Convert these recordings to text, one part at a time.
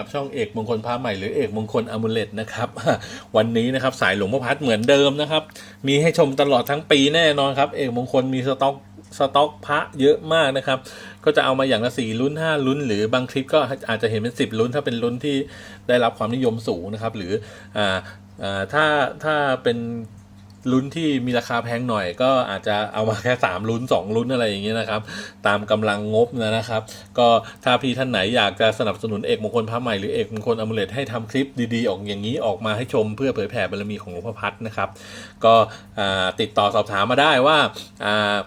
กับช่องเอกมงคลพาใหม่หรือเอกมงคลอมูเลตนะครับ วันนี้นะครับสายหลวงพ่อพัดเหมือนเดิมนะครับ มีให้ชมตลอดทั้งปีแน่นอนครับ เอกมงคลมีสต็อกสต็อกพระเยอะมากนะครับ ก็จะเอามาอย่างละสี่ลุ้นห้าลุ้น หรือบางคลิปก็อาจจะเห็นเป็นสิบลุ้น ถ้าเป็นลุ้นที่ได้รับความนิยมสูงนะครับ หรืออ่าอ่าถ้าถ้าเป็น ลุ้นที่มีราคาแพงหน่อย ก็อาจจะเอามาแค่3ลุ้น2ลุ้นอะไรอย่างเงี้ยนะครับ ตามกำลังงบนะครับ ก็ถ้าพี่ท่านไหนอยากจะสนับสนุนเอกมงคลพระใหม่หรือเอกมงคลอมูเลตให้ทำคลิปดีๆ ออกอย่างนี้ออกมาให้ชมเพื่อเผยแผ่บารมีของหลวงพ่อพัดนะครับ ก็ติดต่อสอบถามมาได้ว่า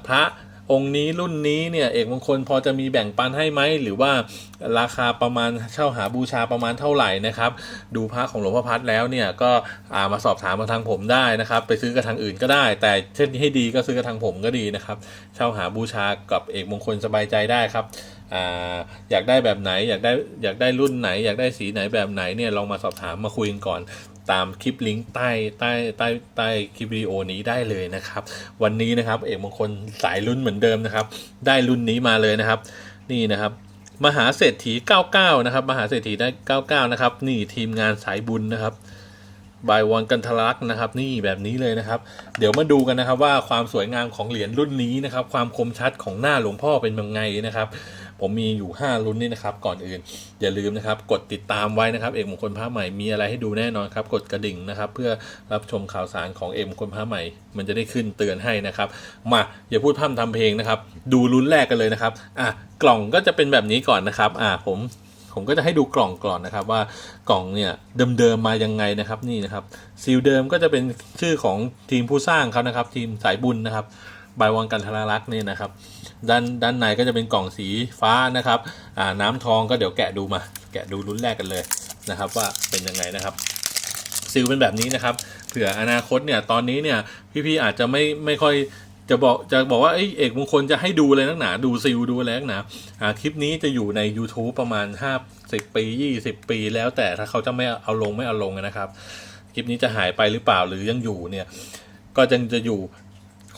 พระ องค์นี้รุ่นนี้เนี่ยเอกมงคลพอจะมีแบ่งปันให้ไหมหรือว่าราคาประมาณเช่าหาบูชาประมาณเท่าไหร่นะครับ ดูพระของหลวงพ่อพัดแล้วเนี่ยก็ามาสอบถามมาทางผมได้นะครับ ไปซื้อกับทางอื่นก็ได้ แต่เช่นให้ดีก็ซื้อกับทางผมก็ดีนะครับ เช่าหาบูชากับเอกมงคลสบายใจได้ครับออยากได้แบบไหนอยากได้อยากได้รุ่นไหน อยากได้สีไหนแบบไหนเนี่ยลองมาสอบถามมาคุยกันก่อน ตามคลิปลิงก์ใต้ใต้ใต้ใต้คลิปวิดีโอนี้ได้เลยนะครับ วันนี้นะครับ เอกมงคลสายรุ่นเหมือนเดิมนะครับ ได้รุ่นนี้มาเลยนะครับ นี่นะครับ มหาเศรษฐี 99 นะครับ มหาเศรษฐีได้ 99 นะครับ นี่ทีมงานสายบุญนะครับบายวอนกันทลักนะครับ นี่แบบนี้เลยนะครับ เดี๋ยวมาดูกันนะครับว่าความสวยงามของเหรียญรุ่นนี้นะครับ ความคมชัดของหน้าหลวงพ่อเป็นยังไงนะครับ ผมมีอยู่5รุ่นนี่นะครับก่อนอื่นอย่าลืมนะครับกดติดตามไว้นะครับ เอกมงคลพระใหม่มีอะไรให้ดูแน่นอนครับกดกระดิ่งนะครับ เพื่อรับชมข่าวสารของเอกมงคลพระใหม่ มันจะได้ขึ้นเตือนให้นะครับ มาอย่าพูดพร่ำทำเพลงนะครับ ดูรุ่นแรกกันเลยนะครับอะกล่องก็จะเป็นแบบนี้ก่อนนะครับอะผมผมก็จะให้ดูกล่องก่อนนะครับว่ากล่องเนี่ยเดิมๆมายังไงนะครับนี่นะครับซีลเดิมก็จะเป็นชื่อของทีมผู้สร้างเขานะครับ ทีมสายบุญนะครับ ใบวอนกันทรารักษ์เนี่ยนะครับ ด้านด้านในก็จะเป็นกล่องสีฟ้านะครับอ่าน้ำทองก็เดี๋ยวแกะดูมา แกะดูรุ่นแรกกันเลยนะครับ ว่าเป็นยังไงนะครับซิลเป็นแบบนี้นะครับ เผื่ออนาคตเนี่ยตอนนี้เนี่ยพี่ๆอาจจะไม่ไม่ค่อยจะบอกจะบอกว่าเอเอกมงคลจะให้ดูอะไรนักหนา ดูซิลดูอะไรนักหนาอ่าคลิปนี้จะอยู่ใน YouTube ประมาณ 50 ปี 20 ปีแล้วแต่ถ้าเขาจะไม่เอาลงไม่เอาลงนะครับ คลิปนี้จะหายไปหรือเปล่าหรือยังอยู่เนี่ยก็ยังจะอยู่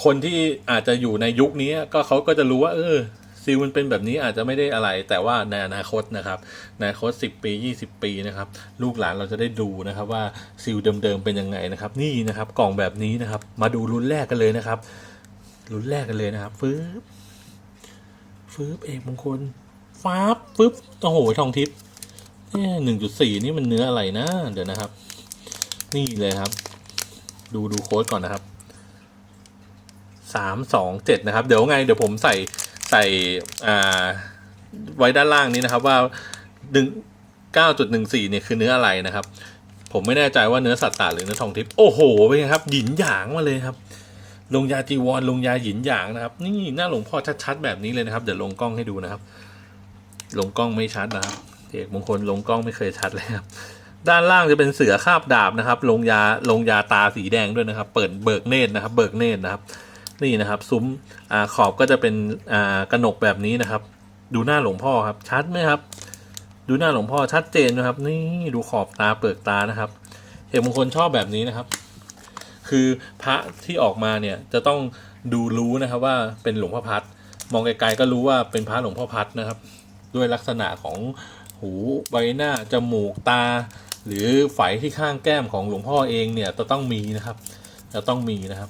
คนที่อาจจะอยู่ในยุคนี้ก็เขาก็จะรู้ว่า เออซิลมันเป็นแบบนี้อาจจะไม่ได้อะไร แต่ว่าในอนาคตนะครับในอนาคต 10 ปี 20 ปีนะครับ ลูกหลานเราจะได้ดูนะครับว่าซิลเดิมๆเป็นยังไงนะครับ นี่นะครับ กล่องแบบนี้นะครับ มาดูรุ่นแรกกันเลยนะครับ รุ่นแรกกันเลยนะครับฟืบฟืบเอกมงคลฟ้าบฟึบโอ้โหทองทิพย์หนึ่งจุดสี่นี่มันเนื้ออะไรนะ เดี๋ยวนะครับ นี่เลยครับ ดูดูโค้ดก่อนนะครับ สามสองเจ็ดนะครับ เดี๋ยวไงเดี๋ยวผมใส่ใส่อ่าไว้ด้านล่างนี้นะครับว่าหนึ่งเก้าจุดหนึ่งสี่เนี่ยคือเนื้ออะไรนะครับ ผมไม่แน่ใจว่าเนื้อสัตว์ต่าหรือเนื้อทองทิพย์โอ้โหเป็นไงครับ หยินหยางมาเลยครับ ลงยาจีวรลงยาหยินหยางนะครับ นี่หน้าหลวงพ่อชัดๆแบบนี้เลยนะครับ เดี๋ยวลงกล้องให้ดูนะครับ ลงกล้องไม่ชัดนะครับเอกมงคลลงกล้องไม่เคยชัดเลยครับด้านล่างจะเป็นเสือคาบดาบนะครับ ลงยาลงยาตาสีแดงด้วยนะครับ เปิดเบิกเนตรนะครับ เบิกเนตรนะครับ นี่นะครับซุ้มอขอบก็จะเป็นกระหนกแบบนี้นะครับ ดูหน้าหลวงพ่อครับ ชัดไหมครับ ดูหน้าหลวงพ่อชัดเจนนะครับ นี่ดูขอบตาเปลือกตานะครับเอกมงคลชอบแบบนี้นะครับ คือพระที่ออกมาเนี่ยจะต้องดูรู้นะครับว่าเป็นหลวงพ่อพัดมองไกลๆก็รู้ว่าเป็นพระหลวงพ่อพัดนะครับ ด้วยลักษณะของหูใบหน้าจมูกตา หรือไฝที่ข้างแก้มของหลวงพ่อเองเนี่ยจะต้องมีนะครับ จะต้องมีนะครับ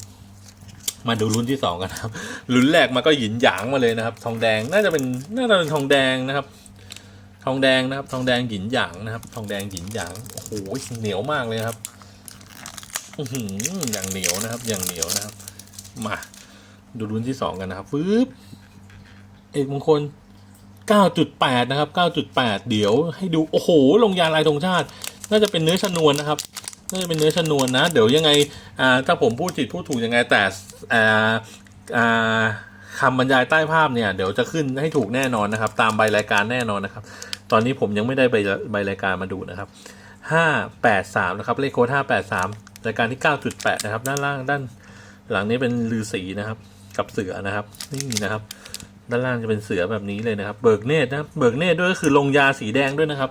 มาดูรุ่นที่สองกันครับรุ่นแรกมาก็หยินหยางมาเลยนะครับ ทองแดงน่าจะเป็นน่าจะเป็นทองแดงนะครับ ทองแดงนะครับ ทองแดงหยินหยางนะครับ ทองแดงหยินหยางโอ้โหเหนียวมากเลยครับอือหืออย่างเหนียวนะครับ อย่างเหนียวนะครับ มาดูรุ่นที่สองกันนะครับฟืบเอกมงคล 9.8 นะครับ 9.8 เดี๋ยวให้ดู โอ้โห ลงยาลายธงชาติ น่าจะเป็นเนื้อชนวนนะครับ น่าจะเป็นเนื้อชนวนนะ เดี๋ยวยังไงอ่าถ้าผมพูดผิดพูดถูกยังไงแต่อ่าอ่าคำบรรยายใต้ภาพเนี่ยเดี๋ยวจะขึ้นให้ถูกแน่นอนนะครับ ตามใบรายการแน่นอนนะครับ ตอนนี้ผมยังไม่ได้ใบใบรายการมาดูนะครับ583นะครับเลขโค้ด583 รายการที่ 9.8 นะครับ ด้านล่างด้านหลังนี้เป็นลือสีนะครับ กับเสือนะครับนี่นะครับ ด้านล่างจะเป็นเสือแบบนี้เลยนะครับ เบิกเนตรนะครับเบิกเนตรด้วยก็คือลงยาสีแดงด้วยนะครับ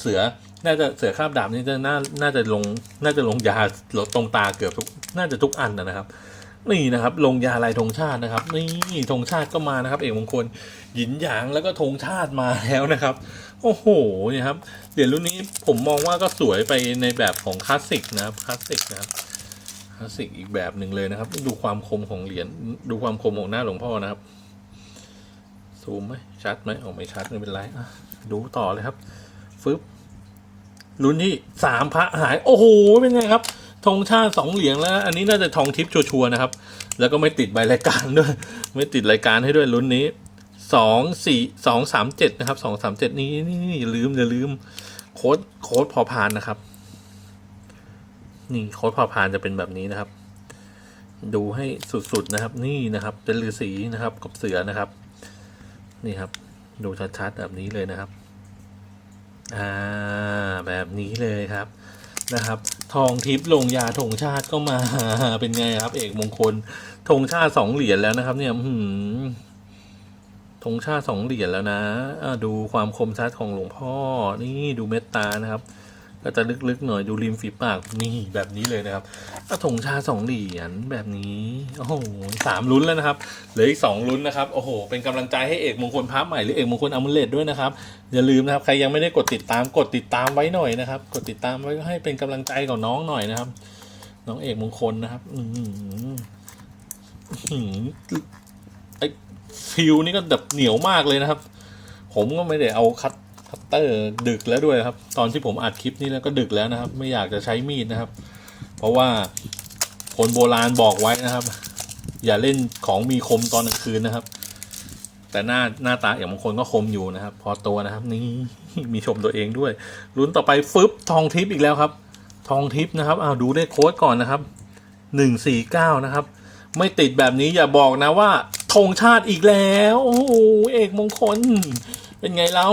เสือ น่าจะเสือคาบดาบนี่จะน่าน่าจะลง น่าจะลงยาลดตรงตาเกือบทุก น่าจะทุกอันนะครับ นี่นะครับ ลงยาลายธงชาตินะครับ นี่ธงชาติก็มานะครับ เอกมงคลหยินหยางแล้วก็ธงชาติมาแล้วนะครับ โอ้โหเนี่ยครับเหรียญรุ่นนี้ผมมองว่าก็สวยไปในแบบของคลาสสิกนะครับคลาสสิกนะครับคลาสสิกอีกแบบหนึ่งเลยนะครับ ดูความคมของเหรียญดูความคมของหน้าหลวงพ่อนะครับซูมไหมชัดไหมออกไม่ชัดไม่เป็นไรดูต่อเลยครับ ฟึบรุ่นที่สามพระหาย โอ้โห เป็นไงครับธงชาติสองเหรียญแล้ว อันนี้น่าจะทองทิพย์ชัวร์นะครับ แล้วก็ไม่ติดใบรายการด้วย ไม่ติดรายการให้ด้วยรุ่นนี้สองสี่สองสามเจ็ดนะครับสองสามเจ็ดนี่นี่นี่อย่าลืมอย่าลืม โค้ดโค้ดพอพานนะครับ นี่โค้ดพอพานจะเป็นแบบนี้นะครับ ดูให้สุดๆนะครับ นี่นะครับ เป็นฤาษีนะครับ กับเสือนะครับ นี่ครับ ดูชัดๆแบบนี้เลยนะครับ อ่าแบบนี้เลยครับนะครับ ทองทิพย์ลงยาธงชาติก็มาเป็นไงครับ เอกมงคลธงชาติสองเหรียญแล้วนะครับ เนี่ยหืมธงชาติสองเหรียญแล้วนะอ่าดูความคมชัดของหลวงพ่อ นี่ดูเมตตานะครับ ก็จะลึกๆหน่อยดูริมฝีปากนี่แบบนี้เลยนะครับอะธงชาสองเหรียญแบบนี้โอ้โหสามลุ้นแล้วนะครับเหลืออีกสองลุ้นนะครับโอ้โหเป็นกำลังใจให้เอกมงคลพระใหม่หรือเอกมงคลอามุเลตด้วยนะครับอย่าลืมนะครับใครยังไม่ได้กดติดตามกดติดตามไว้หน่อยนะครับ กดติดตามไว้ให้เป็นกำลังใจกับน้องหน่อยนะครับ น้องเอกมงคลนะครับ อืไอฟิวนี่ก็แบบเหนียวมากเลยนะครับ ผมก็ไม่ได้เอาคัต เตอร์ดึกแล้วด้วยครับ ตอนที่ผมอัดคลิปนี้แล้วก็ดึกแล้วนะครับ ไม่อยากจะใช้มีดนะครับ เพราะว่าคนโบราณบอกไว้นะครับ อย่าเล่นของมีคมตอนกลางคืนนะครับ แต่หน้าหน้าตาอย่างบางคนก็คมอยู่นะครับ พอตัวนะครับนี่มีชมตัวเองด้วยลุ้นต่อไปฟึบทองทิพย์อีกแล้วครับ ทองทิพย์นะครับอ้าวดูเลขโค้ดก่อนนะครับหนึ่งสี่เก้านะครับ ไม่ติดแบบนี้อย่าบอกนะว่าธงชาติอีกแล้ว โอ้โหเอกมงคล เป็นไงเรา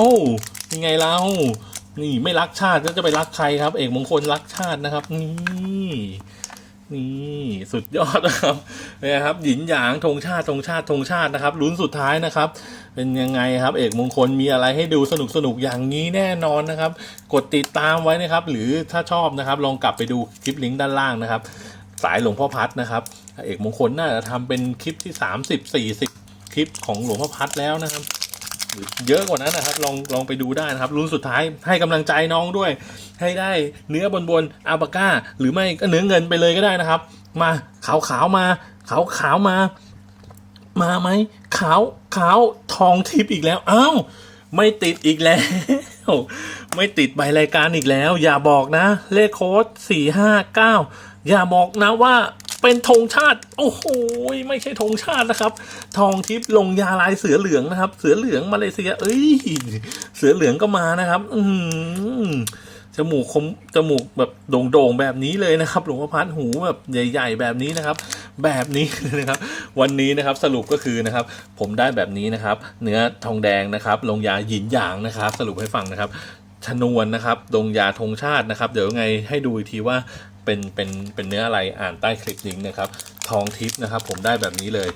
เป็นไงเรานี่ไม่รักชาติแล้วจะไปรักใครครับ เอกมงคลรักชาตินะครับ นี่นี่สุดยอดนะครับเนี่ยครับหยินหยางธงชาติธงชาติธงชาตินะครับลุ้นสุดท้ายนะครับ เป็นยังไงครับ เอกมงคลมีอะไรให้ดูสนุกสนุกอย่างนี้แน่นอนนะครับ กดติดตามไว้นะครับ หรือถ้าชอบนะครับ ลองกลับไปดูคลิปลิงก์ด้านล่างนะครับ สายหลวงพ่อพัดนะครับ เอกมงคลน่าจะทำเป็นคลิปที่ 30 40 คลิปของหลวงพ่อพัดแล้วนะครับ หรือเยอะกว่านั้นนะครับ ลองลองไปดูได้นะครับรุ่นสุดท้ายให้กำลังใจน้องด้วย ให้ได้เนื้อบนบนอัลปาก้า หรือไม่ก็เนื้อเงินไปเลยก็ได้นะครับ มาขาวขาวมาขาวขาวมา มาไหมขาวขาวทองทิพย์อีกแล้วอ้าวไม่ติดอีกแล้ว ไม่ติดใบรายการอีกแล้ว อย่าบอกนะ เลขโค้ดสี่ห้าเก้าอย่าบอกนะว่า เป็นธงชาติ โอ้โหไม่ใช่ธงชาตินะครับ ทองทิพย์ลงยาลายเสือเหลืองนะครับ เสือเหลืองมาเลเซีย เอ้ย เสือเหลืองก็มานะครับ อืมจมูกคมจมูกแบบโด่งๆแบบนี้เลยนะครับ หลวงพ่อพัดหูแบบใหญ่ ๆ แบบนี้นะครับ แบบนี้นะครับ วันนี้นะครับสรุปก็คือนะครับ ผมได้แบบนี้นะครับ เนื้อทองแดงนะครับ ลงยาหยินหยางนะครับ สรุปให้ฟังนะครับชนวนนะครับลงยาธงชาตินะครับ เดี๋ยวไงให้ดูอีกทีว่า เป็นเป็นเป็นเนื้ออะไรอ่านใต้คลิปลิงก์นะครับ ทองทิพย์นะครับ ผมได้แบบนี้เลย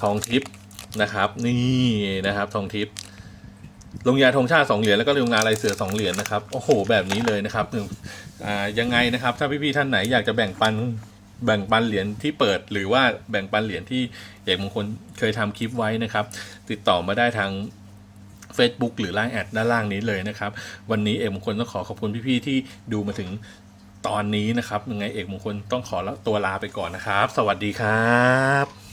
ทองทิพย์นะครับ นี่นะครับ ทองทิพย์ลงยาธงชาติสองเหรียญแล้วก็ลงยาลายเสือสองเหรียญนะครับโอ้โห แบบนี้เลยนะครับอ่ายังไงนะครับ ถ้าพี่ๆท่านไหนอยากจะแบ่งปันแบ่งปันเหรียญที่เปิดหรือว่าแบ่งปันเหรียญที่เอกมงคลเคยทำคลิปไว้นะครับ ติดต่อมาได้ทาง Facebook หรือ Line แอดด้านล่างนี้เลยนะครับ วันนี้เอกมงคลต้องขอขอบคุณพี่ๆที่ดูมาถึง ตอนนี้นะครับยังไงเอกมงคลต้องขอตัวลาไปก่อนนะครับ สวัสดีครับ